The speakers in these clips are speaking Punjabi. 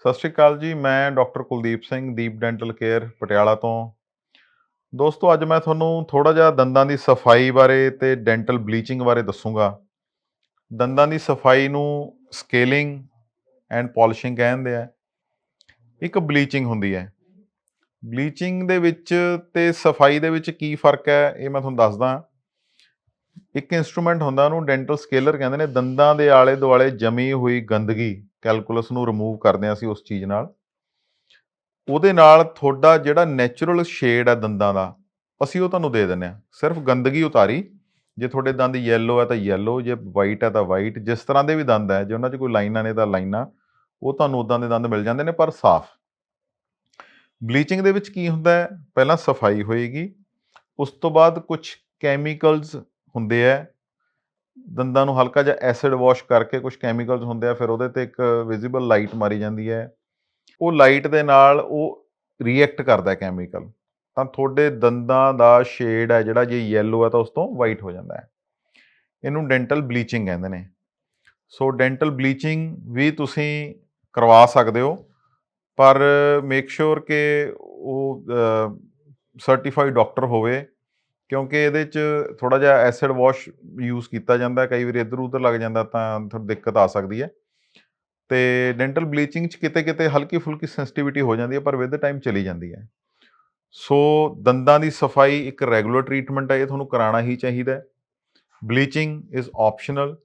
ਸਤਿ ਸ਼੍ਰੀ ਅਕਾਲ ਜੀ, ਮੈਂ doctor Kuldeep Singh, Deep dental care, Patiala ਤੋਂ। ਦੋਸਤੋ, ਅੱਜ ਮੈਂ ਤੁਹਾਨੂੰ ਥੋੜਾ ਜਿਹਾ ਦੰਦਾਂ ਦੀ ਸਫ਼ਾਈ ਬਾਰੇ ਤੇ ਡੈਂਟਲ ਬਲੀਚਿੰਗ ਬਾਰੇ ਦੱਸੂਗਾ। ਦੰਦਾਂ ਦੀ ਸਫ਼ਾਈ ਨੂੰ ਸਕੇਲਿੰਗ ਐਂਡ ਪਾਲਿਸ਼ਿੰਗ ਕਹਿੰਦੇ ਆ। ਇੱਕ ਬਲੀਚਿੰਗ ਹੁੰਦੀ ਹੈ। ਬਲੀਚਿੰਗ ਦੇ ਵਿੱਚ ਤੇ ਸਫ਼ਾਈ ਦੇ ਵਿੱਚ ਕੀ ਫ਼ਰਕ ਹੈ, ਇਹ ਮੈਂ ਤੁਹਾਨੂੰ ਦੱਸਦਾ। ਇੱਕ ਇਨਸਟਰੂਮੈਂਟ ਹੁੰਦਾ ਉਹਨੂੰ ਡੈਂਟਲ ਸਕੇਲਰ ਕਹਿੰਦੇ ਨੇ, ਦੰਦਾਂ ਦੇ ਆਲੇ ਦੁਆਲੇ ਜਮੀ ਹੋਈ ਗੰਦਗੀ। ਕੈਲਕੂਲਸ ਨੂੰ ਰਿਮੂਵ ਕਰਦੇ ਹਾਂ ਅਸੀਂ ਉਸ ਚੀਜ਼ ਨਾਲ। ਉਹਦੇ ਨਾਲ ਤੁਹਾਡਾ ਜਿਹੜਾ ਨੈਚੁਰਲ ਸ਼ੇਡ ਹੈ ਦੰਦਾਂ ਦਾ, ਅਸੀਂ ਉਹ ਤੁਹਾਨੂੰ ਦੇ ਦਿੰਦੇ ਹਾਂ। ਸਿਰਫ ਗੰਦਗੀ ਉਤਾਰੀ। ਜੇ ਤੁਹਾਡੇ ਦੰਦ ਯੈਲੋ ਹੈ ਤਾਂ ਯੈਲੋ ਜੇ ਵਾਈਟ ਹੈ ਤਾਂ ਵਾਈਟ ਜਿਸ ਤਰ੍ਹਾਂ ਦੇ ਵੀ ਦੰਦ ਹੈ, ਜੇ ਉਹਨਾਂ 'ਚ ਕੋਈ ਲਾਈਨਾਂ ਨੇ ਤਾਂ ਲਾਈਨਾਂ, ਉਹ ਤੁਹਾਨੂੰ ਉਦਾਂ ਦੇ ਦੰਦ ਮਿਲ ਜਾਂਦੇ ਨੇ ਪਰ ਸਾਫ਼। ਬਲੀਚਿੰਗ ਦੇ ਵਿੱਚ ਕੀ ਹੁੰਦਾ ਹੈ? ਪਹਿਲਾਂ ਸਫ਼ਾਈ ਹੋਏਗੀ। ਉਸ ਤੋਂ ਬਾਅਦ ਕੁਝ ਕੈਮੀਕਲਸ ਹੁੰਦੇ ਆ ਦੰਦਾਂ ਨੂੰ ਹਲਕਾ ਜਿਹਾ ਐਸਿਡ ਵਾਸ਼ ਕਰਕੇ ਕੁਝ ਕੈਮੀਕਲਸ ਹੁੰਦੇ ਆ, ਫਿਰ ਉਹਦੇ ਤੇ ਇੱਕ ਵਿਜ਼ੀਬਲ ਲਾਈਟ ਮਾਰੀ ਜਾਂਦੀ ਹੈ। ਉਹ ਲਾਈਟ ਦੇ ਨਾਲ ਉਹ ਰਿਐਕਟ ਕਰਦਾ ਕੈਮੀਕਲ ਤਾਂ ਤੁਹਾਡੇ ਦੰਦਾਂ ਦਾ ਸ਼ੇਡ ਹੈ ਜਿਹੜਾ, ਜੇ ਯੈਲੋ ਹੈ ਤਾਂ ਉਸ ਤੋਂ ਵਾਈਟ ਹੋ ਜਾਂਦਾ ਹੈ। ਇਹਨੂੰ ਡੈਂਟਲ ਬਲੀਚਿੰਗ ਕਹਿੰਦੇ ਨੇ। ਸੋ ਡੈਂਟਲ ਬਲੀਚਿੰਗ ਵੀ ਤੁਸੀਂ ਕਰਵਾ ਸਕਦੇ ਹੋ, ਪਰ ਮੇਕ ਸ਼ੋਰ ਕਿ ਉਹ ਸਰਟੀਫਾਈਡ ਡਾਕਟਰ ਹੋਵੇ। ਕਿਉਂਕਿ ਇਹਦੇ 'ਚ ਥੋੜਾ ਜਿਹਾ ਐਸਿਡ ਵਾਸ਼ ਯੂਜ਼ ਕੀਤਾ ਜਾਂਦਾ, ਕਈ ਵਾਰੀ ਇੱਧਰ ਉੱਧਰ ਲੱਗ ਜਾਂਦਾ ਤਾਂ ਤੁਹਾਨੂੰ ਦਿੱਕਤ ਆ ਸਕਦੀ ਹੈ। ਤੇ ਡੈਂਟਲ ਬਲੀਚਿੰਗ 'ਚ ਕਿਤੇ ਕਿਤੇ ਹਲਕੀ ਫੁਲਕੀ ਸੈਂਸਿਟੀਵਿਟੀ ਹੋ ਜਾਂਦੀ ਹੈ, ਪਰ ਵਿਦ ਟਾਈਮ ਚਲੀ ਜਾਂਦੀ ਹੈ। ਸੋ ਦੰਦਾਂ ਦੀ ਸਫ਼ਾਈ ਇੱਕ ਰੈਗੂਲਰ ਟ੍ਰੀਟਮੈਂਟ ਹੈ, ਇਹ ਤੁਹਾਨੂੰ ਕਰਾਉਣਾ ਹੀ ਚਾਹੀਦਾ ਹੈ। ਬਲੀਚਿੰਗ ਇਜ਼ ਆਪਸ਼ਨਲ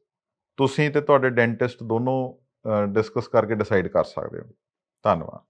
ਤੁਸੀਂ ਤੇ ਤੁਹਾਡੇ ਡੈਂਟਿਸਟ ਦੋਨੋਂ ਡਿਸਕਸ ਕਰਕੇ ਡਿਸਾਈਡ ਕਰ ਸਕਦੇ ਹੋ। ਧੰਨਵਾਦ।